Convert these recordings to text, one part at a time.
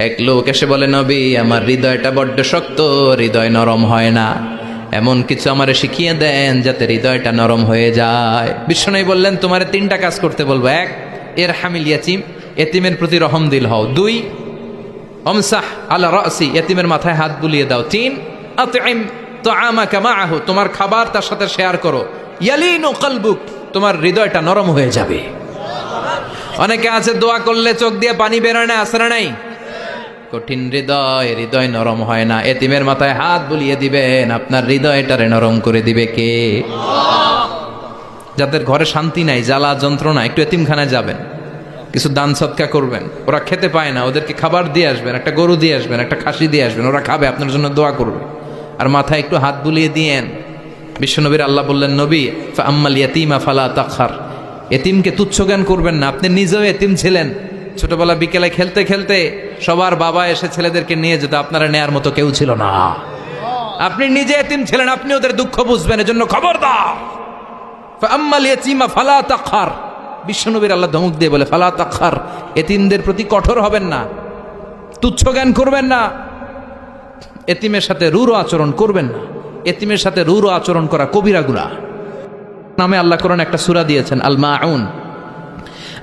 এক লোক এসে বলে, নবী, আমার হৃদয়টা বড্ড শক্ত, হৃদয় নরম হয় না। এমন কিছু আমারে শিখিয়ে দেন যাতে হৃদয়টা নরম হয়ে যায়। বিষ্ণু বললেন, তোমার তিনটা কাজ করতে বলব। এক এর হামিল ইয়াচিম, এতিমের প্রতি রহম দিল হও। দুই, অমসাহ আলা রাসি, এতিমের মাথায় হাত বুলিয়ে দাও। তিন মাআহু, তোমার খাবার তার সাথে শেয়ার করো। কলবুক, তোমার হৃদয়টা নরম হয়ে যাবে। অনেকে আছে, দোয়া করলে চোখ দিয়ে পানি বেরোয় না, আসরা নাই? কঠিন হৃদয় হৃদয় নরম হয় না। এতিমের মাথায় হাত বুলিয়ে দিবেন, আপনার হৃদয়টারে নরম করে দিবে কে? যাদের ঘরে শান্তি নাই, জ্বালা যন্ত্রণা, একটু এতিমখানায় যাবেন। কিছু দান সৎকা করবেন। ওরা খেতে পায় না, ওদেরকে খাবার দিয়ে আসবেন, একটা গরু দিয়ে আসবেন, একটা খাসি দিয়ে আসবেন, ওরা খাবে, আপনার জন্য দোয়া করবে। আর মাথায় একটু হাত বুলিয়ে দিয়েন। বিশ্বনবীর আল্লাহ বললেন, নবী আম্মাল ইয়াতিমা ফালা তাখার। এতিমকে তুচ্ছ জ্ঞান করবেন না, আপনি নিজেও এতিম ছিলেন। ছোটবেলা বিকেলে খেলতে খেলতে সবার বাবা এসে ছেলেদেরকে নিয়ে যেত, আপনারা নেয়ার মতো কেউ ছিল না। আপনি নিজে এতিম ছিলেন, আপনি ওদের দুঃখ বুঝবেন, এজন্য খবর দাও ফালা তাখার। বিশ্বনবীর আল্লাহ ধমক দিয়ে বলে, ফালা তাখার, এতিমদের প্রতি কঠোর হবেন না, তুচ্ছ জ্ঞান করবেন না, এতিমের সাথে রুরো আচরণ করবেন না, এতিমের সাথে রুরো আচরণ করা কবিরা গুণা নামে আল্লাহ কোরআন একটা সূরা দিয়েছেন আল মাউন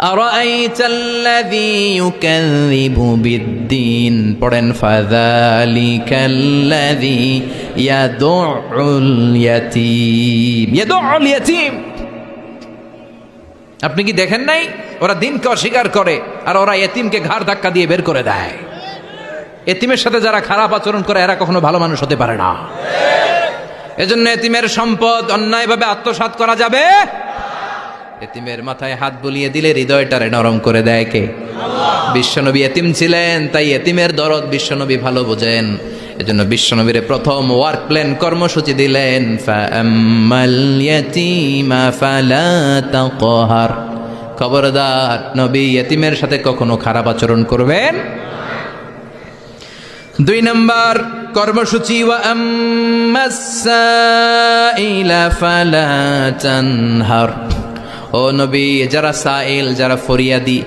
أرأيت الذي يكذب بالدين পড়েন فذلك الذي يدع اليتيم يدع اليتيم আপনি কি দেখেন নাই ওরা দিনকে অস্বীকার করে আর ওরা এতিমকে ঘাড় ধাক্কা দিয়ে বের করে দেয় এতিমের সাথে যারা খারাপ আচরণ করে এরা কখনো ভালো মানুষ হতে পারে না এজন্য এতিমের সম্পদ অন্যায়ভাবে আত্মসাৎ করা যাবে এতিমের মাথায় হাত বুলিয়ে দিলে হৃদয়টারে নরম করে দেয় কে? বিশ্বনবী এতিম ছিলেন, তাই এতিমের দরদ বিশ্বনবী ভালো বোঝেন। এজন্য বিশ্বনবীর প্রথম ওয়ার্ক প্ল্যান কর্মসূচি দিলেন খবরদার নবী এতিমের সাথে কখনো খারাপ আচরণ করবেন? দুই নম্বর কর্মসূচি, ওয়া ও নবী, যারা সাইল যারা ফরিয়াদি,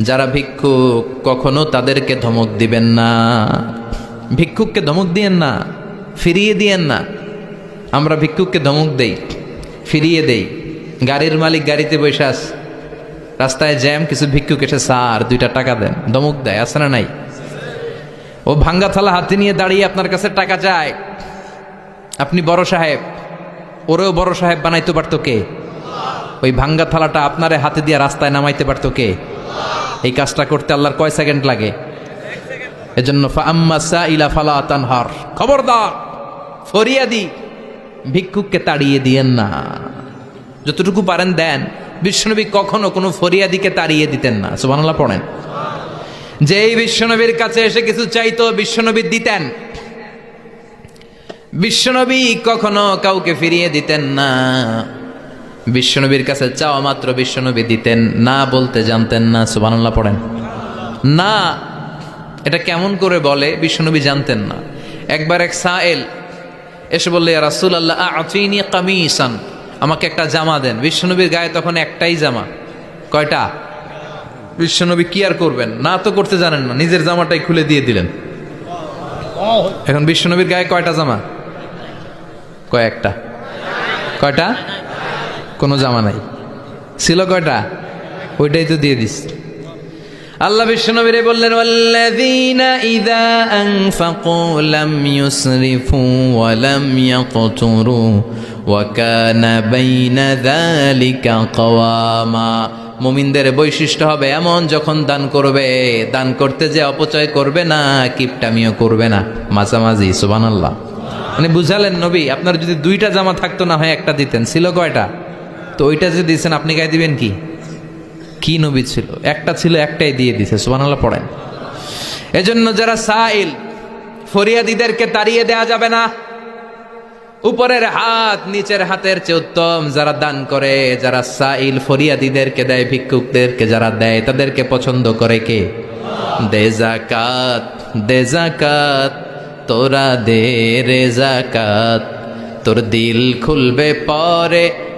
যারা ভিক্ষুক, কখনো তাদেরকে ধমক দিবেন না। ভিক্ষুককে ধমক দিয়েন না, ফিরিয়ে দিয়েন না। আমরা ভিক্ষুককে ধমক দেই, ফিরিয়ে দেই। গাড়ির মালিক গাড়িতে বসে আস, রাস্তায় জ্যাম, কিছু ভিক্ষুক এসে সার দুইটা টাকা দেন। ধমক দেয় আসে না নাই? ও ভাঙ্গা থালা হাতে নিয়ে দাঁড়িয়ে আপনার কাছে টাকা চায়। আপনি বড় সাহেব, ওরেও বড় সাহেব বানাইতে পারতো কে? ওই ভাঙ্গা থালাটা আপনারে হাতে দিয়ে রাস্তায় নামাইতে পারতো কে? এই কাজটা করতে আল্লাহর কয় সেকেন্ড লাগে? এজন্য ইলা ফালা তানহার। খবরদার, ফরিয়াদি, ভিক্ষুককে তাড়িয়ে দিয়েন না। যতটুকু পারেন দেন। বিষ্ণুনবী কখনো কোনো ফরিয়াদিকে তাড়িয়ে দিতেন না। সুবহানাল্লাহ পড়েন। যেই বিশ্বনবীর কাছে এসে কিছু চাইতো, বিশ্বনবী দিতেন। বিশ্বনবী কখনো কাউকে ফিরিয়ে দিতেন না। বিশ্বনবীর কাছে চাওয়া মাত্র বিশ্বনবী দিতেন, না বলতে জানতেন না, সুবহানাল্লাহ পড়েন। না, এটা কেমন করে বলে বিশ্বনবী জানতেন না। একবার এক সায়েল এসে বললে রাসুল আল্লাহ আচিনি কামিসান। আমাকে একটা জামা দেন। বিশ্বনবীর গায়ে তখন একটাই জামা। কয়টা? বিশ্বনবী কি আর করবেন? না তো করতে জানেন না, নিজের জামাটাই খুলে দিয়ে দিলেন। এখন বিশ্বনবীর গায়ে কয়টা জামা? কয়েকটা। কয়টা? কোনো জামা নাই। ছিল কয়টা? ওইটাই তো দিয়ে দিস। আল্লাহ বিশ্বনবীরে বললেন কাওয়ামা। মুমিনদের বৈশিষ্ট্য হবে এমন, যখন দান করবে, দান করতে যে অপচয় করবে না, কিপটামিও করবে না। মাঝামাঝি, সুবহানাল্লাহ। মানে বুঝালেন নবী, আপনার যদি দুইটা জামা থাকতো না হয়, একটা দিতেন। ছিল কয়টা? তো ওইটা যে দিয়েছেন, আপনি গায়ে দিবেন কি? কি নবী ছিল? একটা ছিল, একটাই দিয়ে দিছে সুবহানাল্লাহ পড়েন। এজন্য যারা সাইল, ফরিয়াদিদেরকে তাড়িয়ে দেয়া যাবে না। উপরের হাত, নিচের হাতের চেয়ে উত্তম যারা দান করে, যারা সাইল ফরিয়াদিদেরকে দেয়, ভিক্ষুকদেরকে যারা দেয়, তাদেরকে পছন্দ করে কে? দে জাকাত দে জাকাত তোরা দে রে জাকাত তোর দিল খুলবে পরে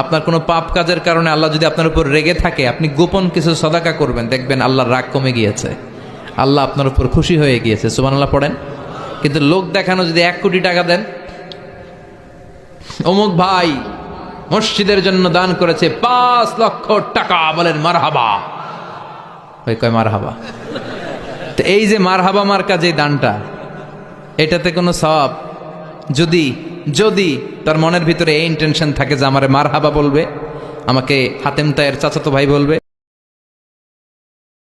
আপনার কোনো পাপ কাজের কারণে আল্লাহ যদি আপনার উপর রেগে থাকে, আপনি গোপন কিছু সদাকা করবেন, দেখবেন আল্লাহর রাগ কমে গিয়েছে। আল্লাহ আপনার উপর খুশি হয়ে গিয়েছে সুবান আল্লাহ পড়েন। কিন্তু লোক দেখানো যদি এক কোটি টাকা দেন, অমুক ভাই মসজিদের জন্য দান করেছে পাঁচ লক্ষ টাকা, বলেন মারহাবা। ওই কয় মারহাবা? তো এই যে মারহাবা মার্কা যে দানটা, এটাতে কোনো সব যদি যদি তার মনের ভিতরে এই ইন্টেনশন থাকে যে আমারে মারহাবা বলবে, আমাকে হাতেম তায়ের চাচাতো ভাই বলবে